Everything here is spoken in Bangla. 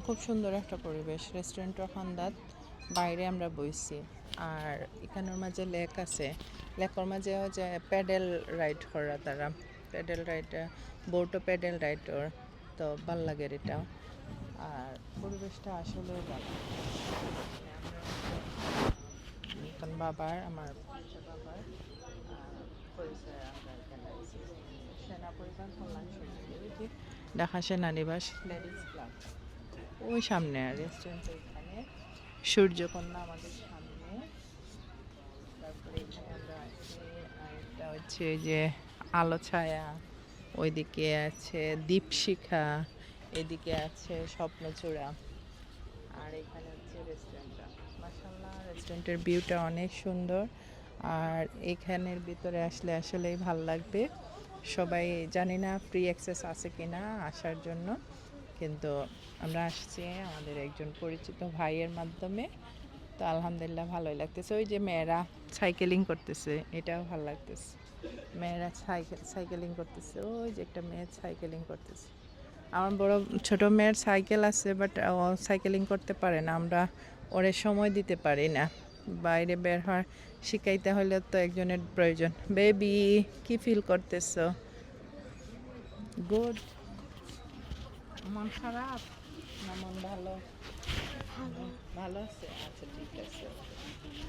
খুব সুন্দর একটা পরিবেশ। রেস্টুরেন্টের খান্দাত বাইরে আমরা বইছি। আর এখানের মাঝে লেক আছে। লেকের মাঝেও যে প্যাডেল রাইড করা তারা। প্যাডেল রাইড বোটও প্যাডেল রাইডর তো ভালো লাগে এটা। আর পরিবেশটা আসলেও ভালো। এখন বাবার, আমার বাবার। সেনা পরিবার, কল্যাণ সমিতি। ঢাকা সেনানিবাস, লেডিস ক্লাব। ওই সামনে রেস্টুরেন্ট ওইখানে। সূর্যকন্যা আমাদের সামনে। তারপরে এখানে আমরা আছি, আর একটা হচ্ছে যে আলো ছায়া, ওইদিকে আছে দীপশিখা, এদিকে আছে স্বপ্নচূড়া, আর এখানে হচ্ছে রেস্টুরেন্টটা মাসাল্লাহ রেস্টুরেন্টের ভিউটা অনেক সুন্দর। আর এখানের ভিতরে আসলে আসলেই ভালো লাগবে। সবাই জানি না ফ্রি অ্যাক্সেস আছে কিনা আসার জন্য। কিন্তু আমরা আসছি আমাদের একজন পরিচিত ভাইয়ের মাধ্যমে। তো আলহামদুলিল্লাহ ভালোই লাগতেছে। ওই যে মেয়েরা সাইকেলিং করতেছে, এটাও ভালো লাগতেছে। মেয়েরা সাইকেল, সাইকেলিং করতেছে। ওই যে একটা মেয়ে সাইকেলিং করতেছে। আমার বড়, ছোট মেয়ের সাইকেল আছে, বাট ও সাইকেলিং করতে পারে না। আমরা ওরে সময় দিতে পারি না। বাইরে বের হওয়ার শিখাইতে হলে তো একজনের প্রয়োজন। বেবি, কি ফিল করতেছো? গুড মন খারাপ? না মন ভালো? ভালো। আছে? আচ্ছা ঠিক আছে।